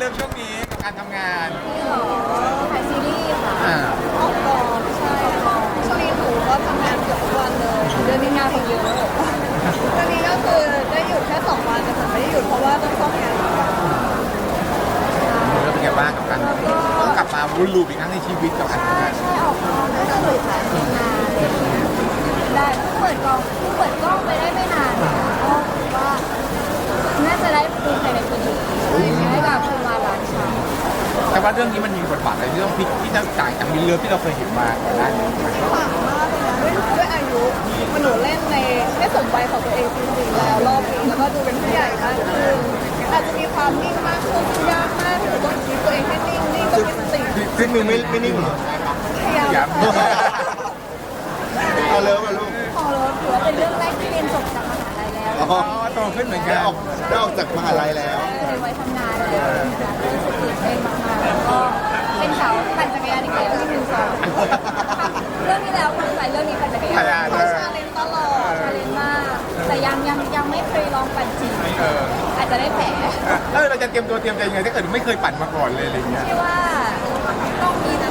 เริ่มช่วงนี้กับการทำงานที่หรอถ่ายซีรีส์ค่ะอ่าออกกองใช่ค่ะช่วงนี้หนูก็ทำงานเกือบทุกวันเลย เดือนนี้งานเยอะตอนนี้ก็คือได้หยุดแค่สองวันแต่ผมไม่ได้หยุดเพราะว่าต้องซ่อมงานแล้วเป็นไงบ้างกับการต้องกลับมาวนลูปอีกครั้งในชีวิตกับการทำงานใช่ออกกองก็สนุกค่ะทำงานอะไรอย่างเงี้ยได้เพิ่งเปิดกองเพิ่งเปิดกล้องไปได้ไม่นานค่ะก็คิดว่าน่าจะได้ดูภายในปีนี้ให้กับคุณมาร้านชา แต่ว่าเรื่องนี้มันมีบทบาทอะไรที่ต้องพลิกที่จะต่างจากมิลเลอร์ที่เราเคยเห็นมาก่อนหน้านี้ต่างมากเลยนะด้วยด้วยอายุมันหนูเล่นในไม่สมวัยของตัวเองจริงๆแล้วรอบนี้แล้วก็ดูเป็นผู้ใหญ่มากขึ้นอาจจะมีความนิ่งมากขึ้นยากมากที่หนูต้องคิดตัวเองให้นิ่งนิ่งต้องมีสติซึ่งมือไม่ไม่นิ่งเหรอพยายามอย่าเอาเลยมาลูกของรถถือว่าเป็นเรื่องแรกที่เรียนจบจากมหาลัยแล้วอ๋ออ๋อโตขึ้นเหมือนกัได้นออกได้ออกจากมหาลัยแล้วเคยไว้ทำงานแล้วนะคะรู้สึกตื่นเต้นมาก ยมตัวเตรียมใจยังไงถ้าเกิดไม่เคยปั่นมาก่อนเลยอะไรอย่างเงี้ยที่ว่าต้องมีนะ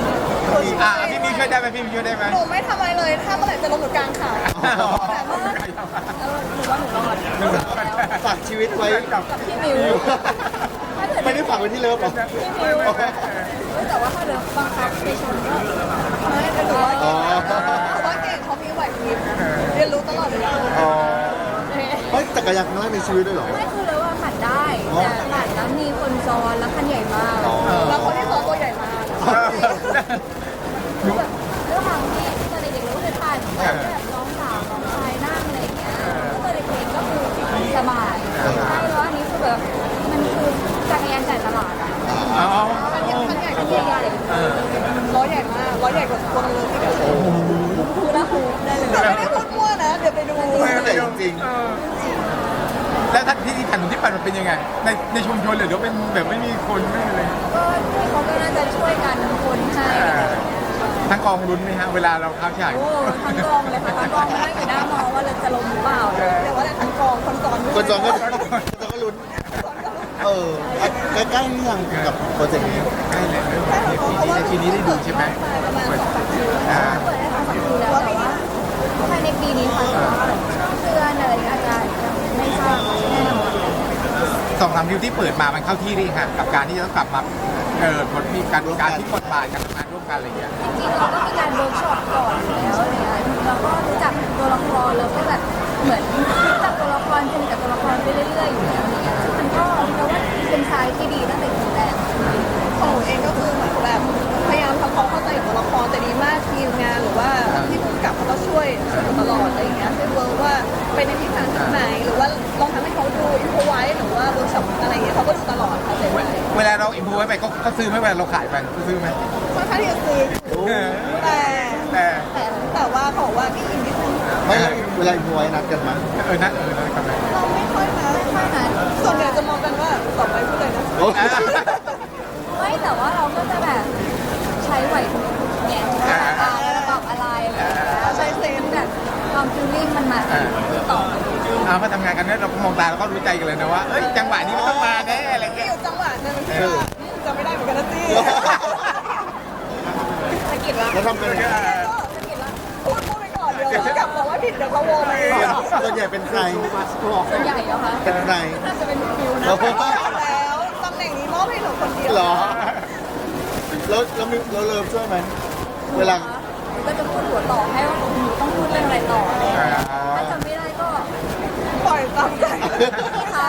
อ่าพี่มีช่วยได้ไหมพี่มีช่วยได้ไหม หนูไม่ทำอะไรเลยถ้าเมื่อไหร่จะลงหนูกลางขาแต่ว่าเออหนูว่าหนูรอดแล้วฝากชีวิตไว้กับกับพี่มิวถ้าเกิดไม่ได้ฝากไว้ที่เลิฟหรอพี่มิวแต่ว่าถ้าเดินบังคับในชนก็ไม่แต่หนูว่าอ๋อเพราะว่าเก่งเขามีไหวพริบเรียนรู้ตลอดเวลา อ๋อเฮ้ยจักรยานครั้งแรกในชีวิตด้วยเหรอ ไม่คือเลยว่าผัดได้แต่ผัด แล้วมีคนซ้อนแล้วคันใหญ่มากอ๋อแล้วคนที่สอนตัวใหญ่มากคือแบบด้วยความที่ตอนเด็กๆเราก็เคยผ่านแบบน้องสาวน้องชายนั่งอะไรอย่างเงี้ยแล้วตอนเด็กๆก็คือสบาย ยังไง ในในชุมชนหรือว่าเป็นแบบไม่มีคนไม่มีอะไรก็เขาก็น่าจะช่วยกันคนให้ทั้งกองลุ้นไหมฮะเวลาเราเข้าฉากโอ้ทั้งกองเลยค่ะทั้งกองมานั่งอยู่หน้ามองว่าเราจะลงหรือเปล่าเดี๋ยวว่าแต่ทั้งกองคนสอนด้วยๆคนจองก็คนจองก็ลุ้นเออใกล้ๆนี่ยังกับโปรเจกต์นี้ใกล้เลยในปีนี้ในปีนี้ได้ดูใช่ไหมประมาณสองสามคิวอ่าเปิดได้ทั้งสองปีแล้วแต่ว่าภายในปีนี้ค่ะแต่ว่าเดือนอะไรอาจจะยังไม่ทราบแน่นอน สองสามคิวที่เปิดมามันเข้าที่ดีค่ะกับการที่จะต้องกลับมาเออผลมีการการที่กฎหมายการทำงานร่วมกันอะไรอย่างเงี้ย จริงๆเราก็มีการเวิร์กช็อปก่อนแล้วอะไรเงี้ยเราก็รู้จักตัวละครแล้วก็แบบเหมือนรู้จักตัวละครสนิทกับตัวละครไปเรื่อยๆอยู่แล้วอะไรเงี้ยซึ่งมันก็เราว่าเป็นสายที่ดีตั้งแต่ทีแรกของหนูเองก็คือเหมือนแบบพยายามทำความเข้าใจกับตัวละครแต่ดีมากทีมงานหรือว่าที่ผู้กำกับเขาก็ช่วยช่วยหนูตลอดอะไรอย่างเงี้ยช่วยเวิร์กว่าเป็นในทิศทางทางไหนหรือว่า ไว้ไปเขาเขาซื้อไหมเวลาเราขายไปเขาซื้อไหมค่อนข้างที่จะซื้อแต่แต่แต่แต่ว่าเขาบอกว่าพี่อินนิดนึงไม่เวลาอินพไว้นัดกันมาเออนะเออนะกำไรเราไม่ค่อยนะไม่ค่อยนะส่วนใหญ่จะมองกันว่าต่อไปพูดเลยนะโอ้ไม่แต่ว่าเราก็จะแบบใช้ไหวพริบแง่ว่าอ่าระดับอะไรอะไรอย่างเงี้ยใช้เซนแบบความฟิลลิ่งมันมาต่อกันเอามาทำงานกันเนี่ยเราก็มองตาเราก็รู้ใจกันเลยนะว่าเอ้ยจังหวะนี้มันต้องมาแน่อะไรมีเงี้ยอยู่จังหวะหนึงที่ว่า จะไม่ได้เหมือนกันนะจี้สะกิดว่าแล้วทำกันยังไงสะกิดว่าพูดพูดไปก่อนเดี๋ยวกลับบอกว่าผิดเดี๋ยวเขาโวมาเองส่วนใหญ่เป็นใครส่วนใหญ่เหรอคะเป็นใครน่าจะเป็นพี่ฟิวนะเราแล้วตำแหน่งนี้มอบให้หนูคนเดียวเหรอแล้วแล้วมีแล้วเลิฟช่วยไหมเวลาก็จะพูดหัวต่อให้ว่าหนูต้องพูดเรื่องอะไรต่ออะไรอย่างเงี้ยถ้าจำไม่ได้ก็ ปล่อยตามใจ พี่คะ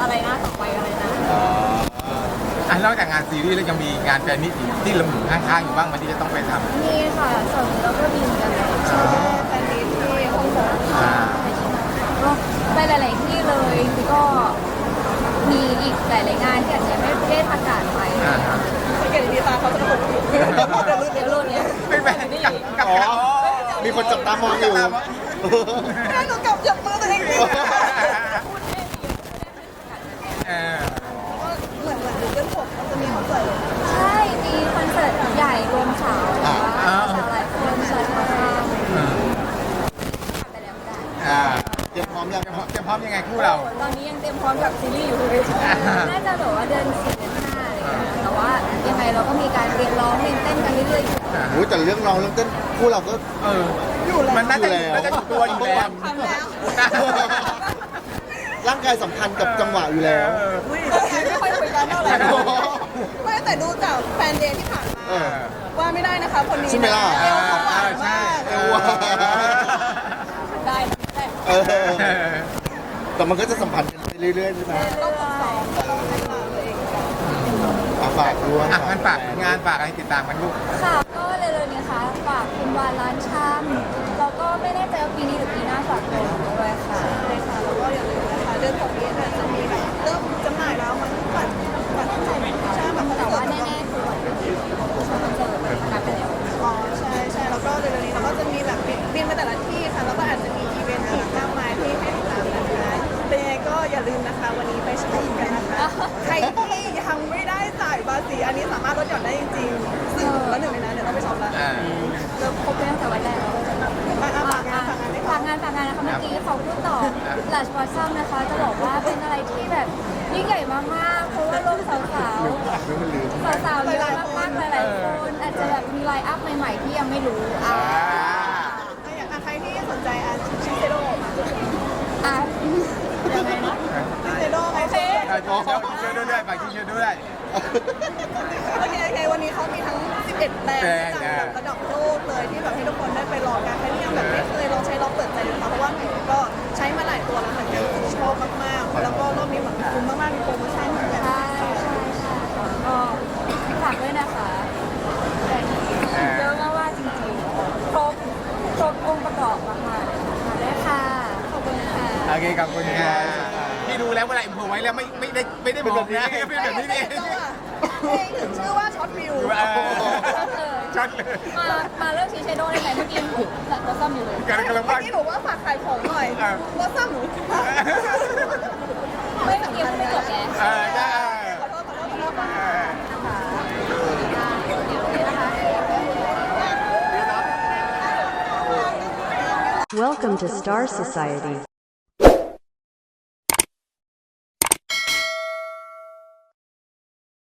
อะไรนะต่อไปอะไรนะ อะนอกจากงาน ซีรีส์แล้วยังมีงานแฟนมิตรที่ลำหนุนข้างๆอยู่บ้างไหมันที่จะต้องไปทำนี่ค่ะส่วนเราก็มีเหมือนกันเลยใช่แฟนดีที่ฮ่องกงอ่าก็ไปหลาย ๆ ที่เลยก็มีอีกหลาย ๆ งานที่อาจจะไม่ได้ประกาศไปอ่าสังเกตดีตาเขาจะกระตุกเดี๋ยวพูดเดี๋ยวลืมเดี๋ยวรุ่นเนี้ยไม่แม่กับกับอ๋อ มีคนจับตามองอยู่แม่หนูกลับจับมือตัวเองดิ เออ คอนเสิร์ตใหญ่รวมสาวสาวหลายคนชวนมาข้ามเออไปแล้วได้อ่าเตรียมพร้อมยังจะพร้อมจะพร้อมยังไงคู่เรา ตอนนี้ยังเตรียมพร้อมกับซีรีส์อยู่เลยน่าจะแบบว่าเดือนสี่เดือนห้าอะไรแต่ว่ายังไงเราก็มีการเรียนร้องเรียนเต้นกันเรื่อยๆอยู่ โอ้ยแต่เรื่องร้องเรื่องเต้นคู่เราก็ เออมันน่าจะน่าจะอยู่ตัวอยู่แล้วทำแล้วร่างกายสัมพันธ์กับจังหวะอยู่แล้ว เออ ไม่ค่อยคุยกันเท่าไหร่ ไม่แต่ดูจากแฟนเดย์ที่ผ่านมาเออ ว่าไม่ได้นะคะคนนี้ใช่ไหมล่ะ เอวเขาหวานมากเอวหวานได้ได้เออแต่มันก็จะสัมพันธ์กันไปเรื่อยๆใช่ไหมต้องฝึกซ้อมต้องให้เวลาตัวเอง อะฝากด้วยอะงั้นฝากงานฝากอะไรติดตามกันลูก ค่ะก็เร็วๆนี้ค่ะฝากคุณวานร้านชามแล้วก็ไม่แน่ใจว่าปีนี้หรือปีหน้าฝากตัวด้วยค่ะใช่ค่ะแล้วก็อย่าลืมนะคะเดือนของนี้เนี่ยจะมีแบบเริ่มจำหน่ายแล้วมัน บบบินบินมาแต่ละที่ค่ะ แล้วก็อาจจะมีอีเวนต์อีกมากมายที่ให้ติดตามนะคะเป็นยังไงก็อย่าลืมนะคะ วันนี้ไปช็อปกันนะคะ ใครที่ยังไม่ได้จ่ายภาษีอันนี้สามารถลดหย่อนได้จริงๆซึ่งแล้วหนึ่งในนั้นเดี๋ยวต้องไปช็อปแล้วอ่า เริ่มครบไปตั้งแต่วันแรกแล้ว ฝากฝากงานฝากงานได้ฝาค่ะ กงานฝากงานนะคะเมื่อกี้เขาพูดต่อหลาชวอซัมนะคะ จะบอกว่าเป็นอะไรที่แบบยิ่งใหญ่มากๆ เพราะว่ารวมสาวๆสาวๆเยอะมากๆหลายๆคนอาจจะแบบมีไลน์อัพใหม่ๆที่ยังไม่รู้อ่า ถ้าอยากใครที่สนใจอะชิเซโร่ค่ะ อะยังไงนะ ชิเซโร่ โอเคเออช่วยด้วยฝากช่วยด้วย โอเคโอเควันนี้เขามีทั้ง 11แบรนด์จากแบบระดับโลกเลยที่แบบให้ทุกคนได้ไปลองกันใครที่ยังแบบไม่เคยลองใช้ลองเปิดใจดูค่ะเพราะว่าหนูก็ใช้มาหลายตัวแล้วเหมือนกันชอบมากๆ แล้วก็รอบนี้เหมือนคุ้มมากๆมีโปรโมชั่นเหมือนกัน ใช่ใช่ใช่ก็ฝากด้วยนะคะเยอะมากจริงๆครบครบองค์ประกอบมากๆมาเลยค่ะขอบคุณค่ะ โอเคขอบคุณค่ะ พี่ดูแล้วเวลาอิมโพไว้แล้วไม่ไม่ได้ไม่ได้มองนะเป็นแบบนี้เองเพลงถึงชื่อว่าช็อตวิวเออช็อตเลย มามาเริ่มชีเชโดได้ไหมเมื่อกี้ถูกหลักตัวซ้ำอยู่เลยกันกำลังเมื่ว่าอกี้หนูว่าฝากขายของหน่อยว่าซ้ำหนูไม่เมื่อกี้ไม่จบไงเออได้ขอโทษขอโทษขอโทษค่ะนะคะ Welcome to Star Society.